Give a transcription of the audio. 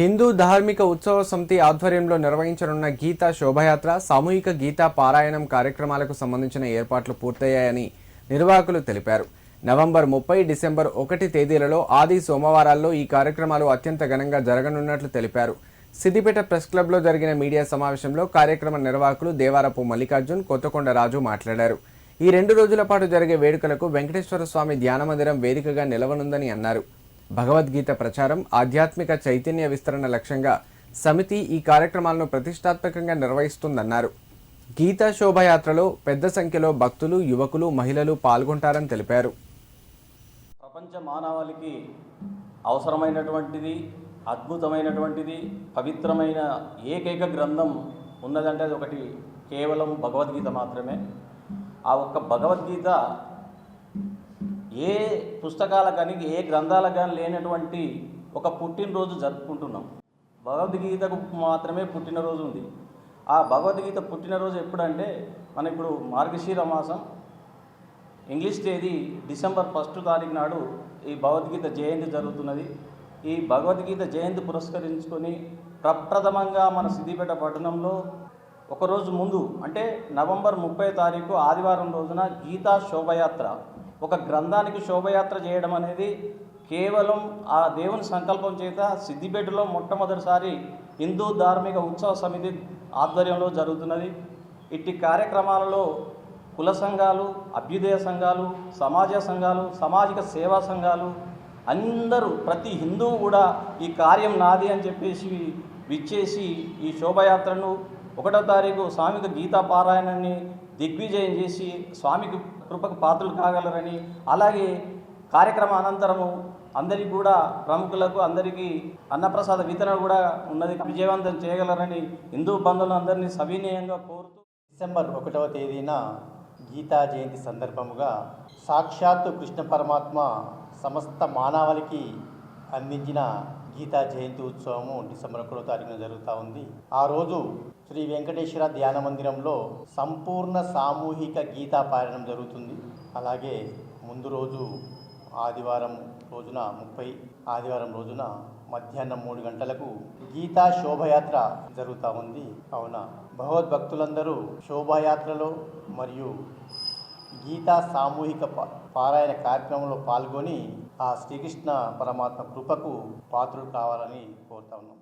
హిందూ ధార్మిక ఉత్సవ సమితి ఆధ్వర్యంలో నిర్వహించనున్న గీతా శోభయాత్ర సామూహిక గీతా పారాయణం కార్యక్రమాలకు సంబంధించిన ఏర్పాట్లు పూర్తయ్యాయని నిర్వాహకులు తెలిపారు. నవంబర్ ముప్పై డిసెంబర్ ఒకటి తేదీలలో ఆది సోమవారాల్లో ఈ కార్యక్రమాలు అత్యంత ఘనంగా జరగనున్నట్లు తెలిపారు. సిద్దిపేట ప్రెస్ క్లబ్లో జరిగిన మీడియా సమావేశంలో కార్యక్రమ నిర్వాహకులు దేవారపు మల్లికార్జున్ కొత్తకొండ రాజు మాట్లాడారు. ఈ రెండు రోజుల పాటు జరిగే వేడుకలకు వెంకటేశ్వర స్వామి ధ్యానమందిరం వేదికగా నిలవనుందని అన్నారు. భగవద్గీత ప్రచారం ఆధ్యాత్మిక చైతన్య విస్తరణ లక్ష్యంగా సమితి ఈ కార్యక్రమాలను ప్రతిష్టాత్మకంగా నిర్వహిస్తుందన్నారు. గీతా శోభయాత్రలో పెద్ద సంఖ్యలో భక్తులు యువకులు మహిళలు పాల్గొంటారని తెలిపారు. ప్రపంచ మానవాళికి అవసరమైనటువంటిది అద్భుతమైనటువంటిది పవిత్రమైన ఏకైక గ్రంథం ఉన్నదంటే అది ఒకటి కేవలం భగవద్గీత మాత్రమే. ఆ ఒక్క భగవద్గీత ఏ పుస్తకాలు కానీ ఏ గ్రంథాలకు కానీ లేనటువంటి ఒక పుట్టినరోజు జరుపుకుంటున్నాం. భగవద్గీతకు మాత్రమే పుట్టినరోజు ఉంది. ఆ భగవద్గీత పుట్టినరోజు ఎప్పుడంటే మన ఇప్పుడు మార్గశీర మాసం ఇంగ్లీష్ తేదీ డిసెంబర్ ఫస్ట్ తారీఖు నాడు ఈ భగవద్గీత జయంతి జరుగుతున్నది. ఈ భగవద్గీత జయంతి పురస్కరించుకొని ప్రప్రథమంగా మన సిద్దిపేట పట్టణంలో ఒకరోజు ముందు అంటే నవంబర్ ముప్పై తారీఖు ఆదివారం రోజున గీతా శోభయాత్ర. ఒక గ్రంథానికి శోభయాత్ర చేయడం అనేది కేవలం ఆ దేవుని సంకల్పం చేత సిద్దిపేటలో మొట్టమొదటిసారి హిందూ ధార్మిక ఉత్సవ సమితి ఆధ్వర్యంలో జరుగుతున్నది. ఇట్టి కార్యక్రమాలలో కుల సంఘాలు అభ్యుదయ సంఘాలు సమాజ సంఘాలు సామాజిక సేవా సంఘాలు అందరూ ప్రతి హిందువు కూడా ఈ కార్యం నాది అని చెప్పేసి విచ్చేసి ఈ శోభయాత్రను ఒకటో తారీఖు స్వామికి గీతా పారాయణాన్ని దిగ్విజయం చేసి స్వామికి కృపకు పాత్రలు కాగలరని అలాగే కార్యక్రమ అనంతరము అందరికీ కూడా ప్రముఖులకు అందరికీ అన్నప్రసాద వితరణ కూడా ఉన్నది. విజయవంతం చేయగలరని హిందూ బంధువులు అందరినీ సవినయంగా కోరుతూ డిసెంబర్ ఒకటవ తేదీన గీతా జయంతి సందర్భముగా సాక్షాత్తు కృష్ణ పరమాత్మ సమస్త మానవాళికి అందించిన గీతా జయంతి ఉత్సవము డిసెంబర్ ఒకటో తారీఖున జరుగుతూ ఉంది. ఆ రోజు శ్రీ వెంకటేశ్వర ధ్యాన మందిరంలో సంపూర్ణ సామూహిక గీతా పారాయణం జరుగుతుంది. అలాగే ముందు రోజు ఆదివారం రోజున ముప్పై ఆదివారం రోజున మధ్యాహ్నం మూడు గంటలకు గీతా శోభయాత్ర జరుగుతూ ఉంది. కావున భగవద్భక్తులందరూ శోభాయాత్రలో మరియు గీతా సామూహిక పారాయణ కార్యక్రమంలో పాల్గొని ఆ శ్రీకృష్ణ పరమాత్మ కృపకు పాత్రుడు కావాలని కోరుతా ఉన్నాం.